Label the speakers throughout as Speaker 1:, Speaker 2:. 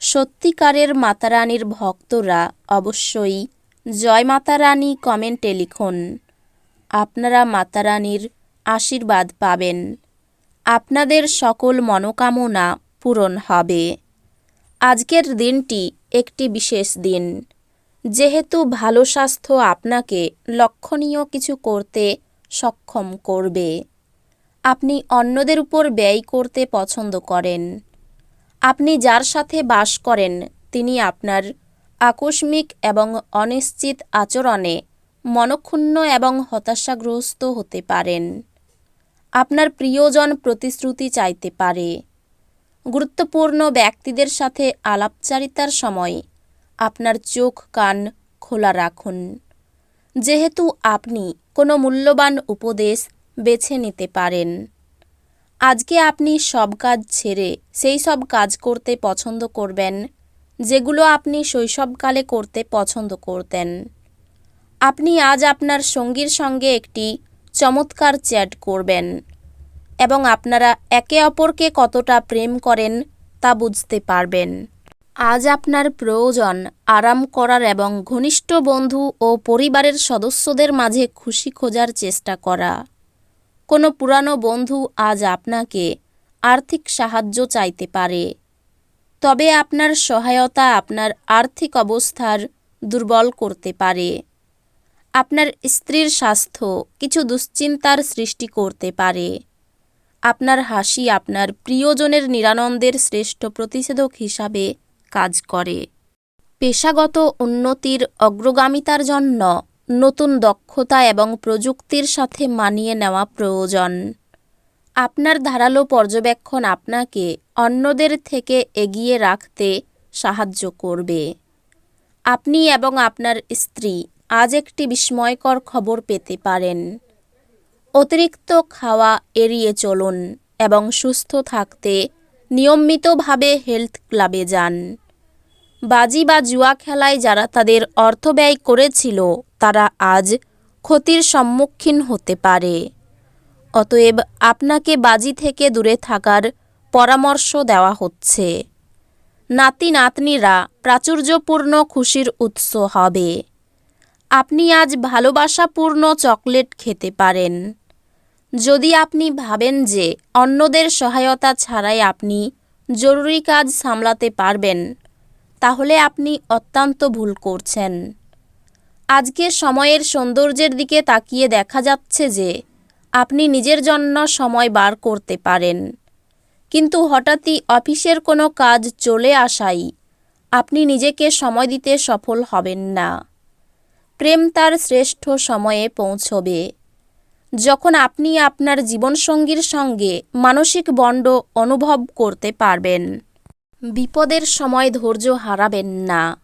Speaker 1: সত্যিকারের মাতারানীর ভক্তরা অবশ্যই জয় মাতারানী কমেন্টে লিখুন। আপনারা মাতারানীর আশীর্বাদ পাবেন। আপনাদের সকল মনোকামনা পূরণ হবে। আজকের দিনটি একটি বিশেষ দিন। যেহেতু ভালো স্বাস্থ্য আপনাকে লক্ষণীয় কিছু করতে সক্ষম করবে। আপনি অন্যদের উপর ব্যয় করতে পছন্দ করেন। আপনি যার সাথে বাস করেন, তিনি আপনার আকস্মিক এবং অনিশ্চিত আচরণে মনক্ষুণ্ণ এবং হতাশাগ্রস্ত হতে পারেন। আপনার প্রিয়জন প্রতিশ্রুতি চাইতে পারে। গুরুত্বপূর্ণ ব্যক্তিদের সাথে আলাপচারিতার সময় আপনার চোখ, কান খোলা রাখুন। যেহেতু আপনি কোনো মূল্যবান উপদেশ বেছে নিতে পারেন। আজকে আপনি সব কাজ ছেড়ে সেই সব কাজ করতে পছন্দ করবেন, যেগুলো আপনি শৈশবকালে করতে পছন্দ করতেন। আপনি আজ আপনার সঙ্গীর সঙ্গে একটি চমৎকার চ্যাট করবেন এবং আপনারা একে অপরকে কতটা প্রেম করেন তা বুঝতে পারবেন। আজ আপনার প্রয়োজন আরাম করার এবং ঘনিষ্ঠ বন্ধু ও পরিবারের সদস্যদের মাঝে খুশি খোঁজার চেষ্টা করা। কোনো পুরানো বন্ধু আজ আপনাকে আর্থিক সাহায্য চাইতে পারে। তবে আপনার সহায়তা আপনার আর্থিক অবস্থার দুর্বল করতে পারে। আপনার স্ত্রীর স্বাস্থ্য কিছু দুশ্চিন্তার সৃষ্টি করতে পারে। আপনার হাসি আপনার প্রিয়জনের নিরানন্দের শ্রেষ্ঠ প্রতিষেধক হিসাবে কাজ করে। পেশাগত উন্নতির অগ্রগামিতার জন্য নতুন দক্ষতা এবং প্রযুক্তির সাথে মানিয়ে নেওয়া প্রয়োজন। আপনার ধারালো পর্যবেক্ষণ আপনাকে অন্যদের থেকে এগিয়ে রাখতে সাহায্য করবে। আপনি এবং আপনার স্ত্রী আজ একটি বিস্ময়কর খবর পেতে পারেন। অতিরিক্ত খাওয়া এড়িয়ে চলুন এবং সুস্থ থাকতে নিয়মিতভাবে হেলথ ক্লাবে যান। বাজি বা জুয়া খেলায় যারা তাদের অর্থ ব্যয় করেছিল, তারা আজ ক্ষতির সম্মুখীন হতে পারে। অতএব আপনাকে বাজি থেকে দূরে থাকার পরামর্শ দেওয়া হচ্ছে। নাতি নাতনিরা প্রাচুর্যপূর্ণ খুশির উৎস হবে। আপনি আজ ভালোবাসাপূর্ণ চকলেট খেতে পারেন। যদি আপনি ভাবেন যে অন্যদের সহায়তা ছাড়াই আপনি জরুরি কাজ সামলাতে পারবেন তাহলে আপনি অত্যন্ত ভুল করছেন। আজকে সময়ের সৌন্দর্যের দিকে তাকিয়ে দেখা যাচ্ছে যে, আপনি নিজের জন্য সময় বার করতে পারেন। কিন্তু হঠাৎই অফিসের কোনো কাজ চলে আসাই আপনি নিজেকে সময় দিতে সফল হবেন না। প্রেম তার শ্রেষ্ঠ সময়ে পৌঁছবে। যখন আপনি আপনার জীবনসঙ্গীর সঙ্গে মানসিক বণ্ড অনুভব করতে পারবেন। বিপদের সময় ধৈর্য হারাবেন না।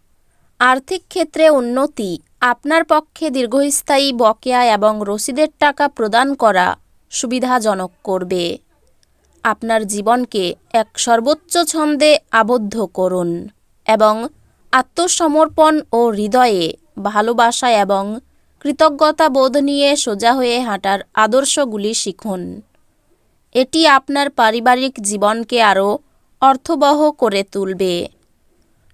Speaker 1: আর্থিক ক্ষেত্রে উন্নতি, আপনার পক্ষে দীর্ঘস্থায়ী বকেয়া এবং রসিদের টাকা প্রদান করা সুবিধাজনক করবে। আপনার জীবনকে এক সর্বোচ্চ ছন্দে আবদ্ধ করুন এবং আত্মসমর্পণ ও হৃদয়ে ভালোবাসা এবং কৃতজ্ঞতা বোধ নিয়ে সোজা হয়ে হাঁটার আদর্শগুলি শিখুন। এটি আপনার পারিবারিক জীবনকে আরও অর্থবহ করে তুলবে।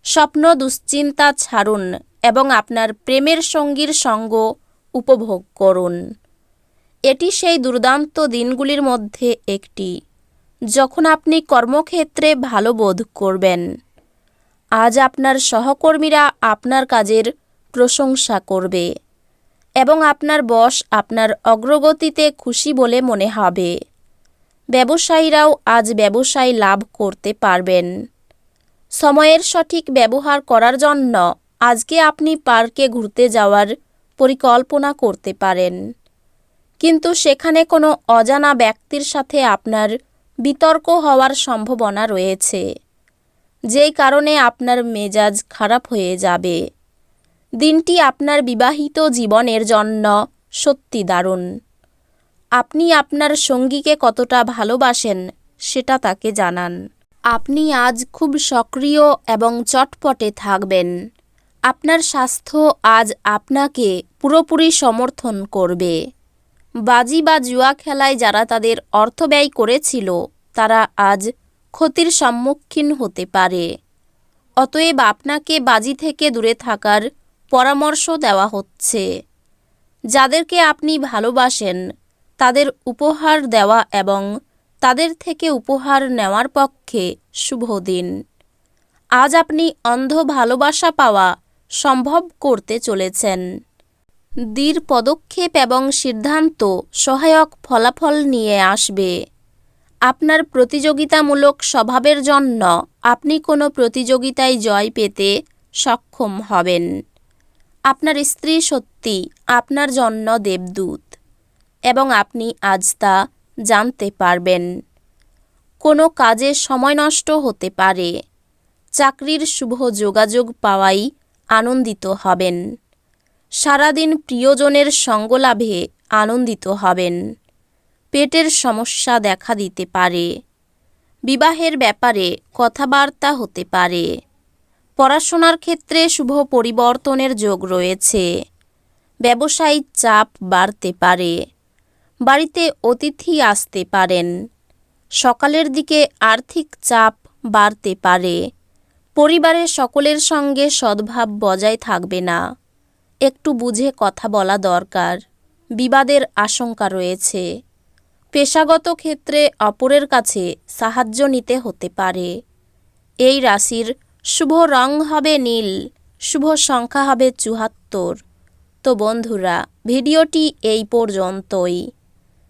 Speaker 1: স্বপ্ন দুশ্চিন্তা ছাড়ুন এবং আপনার প্রেমের সঙ্গীর সঙ্গ উপভোগ করুন। এটি সেই দুর্দান্ত দিনগুলির মধ্যে একটি, যখন আপনি কর্মক্ষেত্রে ভালো বোধ করবেন। আজ আপনার সহকর্মীরা আপনার কাজের প্রশংসা করবে এবং আপনার বস আপনার অগ্রগতিতে খুশি বলে মনে হবে। ব্যবসায়ীরাও আজ ব্যবসায় লাভ করতে পারবেন। সময়ের সঠিক ব্যবহার করার জন্য আজকে আপনি পার্কে ঘুরতে যাওয়ার পরিকল্পনা করতে পারেন। কিন্তু সেখানে কোনো অজানা ব্যক্তির সাথে আপনার বিতর্ক হওয়ার সম্ভাবনা রয়েছে, যেই কারণে আপনার মেজাজ খারাপ হয়ে যাবে। দিনটি আপনার বিবাহিত জীবনের জন্য সত্যি দারুণ। আপনি আপনার সঙ্গীকে কতটা ভালোবাসেন, সেটা তাকে জানান। আপনি আজ খুব সক্রিয় এবং চটপটে থাকবেন। আপনার স্বাস্থ্য আজ আপনাকে পুরোপুরি সমর্থন করবে। বাজি বা জুয়া খেলায় যারা তাদের অর্থ ব্যয় করেছিল, তারা আজ ক্ষতির সম্মুখীন হতে পারে। অতএব আপনাকে বাজি থেকে দূরে থাকার পরামর্শ দেওয়া হচ্ছে। যাদেরকে আপনি ভালোবাসেন তাদের উপহার দেওয়া এবং তাদের থেকে উপহার নেওয়ার পক্ষে শুভ দিন। আজ আপনি অন্ধ ভালোবাসা পাওয়া সম্ভব করতে চলেছেন। দৃঢ় পদক্ষেপ এবং সিদ্ধান্ত সহায়ক ফলাফল নিয়ে আসবে। আপনার প্রতিযোগিতামূলক স্বভাবের জন্য আপনি কোনো প্রতিযোগিতায় জয় পেতে সক্ষম হবেন। আপনার স্ত্রী সত্যি আপনার জন্য দেবদূত। এবং আপনি আজ তা জানতে পারবেন। কোনো কাজে সময় নষ্ট হতে পারে। চাকরির শুভ যোগাযোগ পাওয়াই আনন্দিত হবেন। সারাদিন প্রিয়জনের সঙ্গ লাভে আনন্দিত হবেন। পেটের সমস্যা দেখা দিতে পারে। বিবাহের ব্যাপারে কথাবার্তা হতে পারে। পড়াশোনার ক্ষেত্রে শুভ পরিবর্তনের যোগ রয়েছে। ব্যবসায়িক চাপ বাড়তে পারে। বাড়িতে অতিথি আসতে পারেন। সকালের দিকে আর্থিক চাপ বাড়তে পারে। পরিবারের সকলের সঙ্গে সদ্ভাব বজায় থাকবে না। একটু বুঝে কথা বলা দরকার। বিবাদের আশঙ্কা রয়েছে। পেশাগত ক্ষেত্রে অপরের কাছে সাহায্য নিতে হতে পারে। এই রাশির শুভ রং হবে নীল, শুভ সংখ্যা হবে চুহাত্তর তো বন্ধুরা, ভিডিওটি এই পর্যন্তই।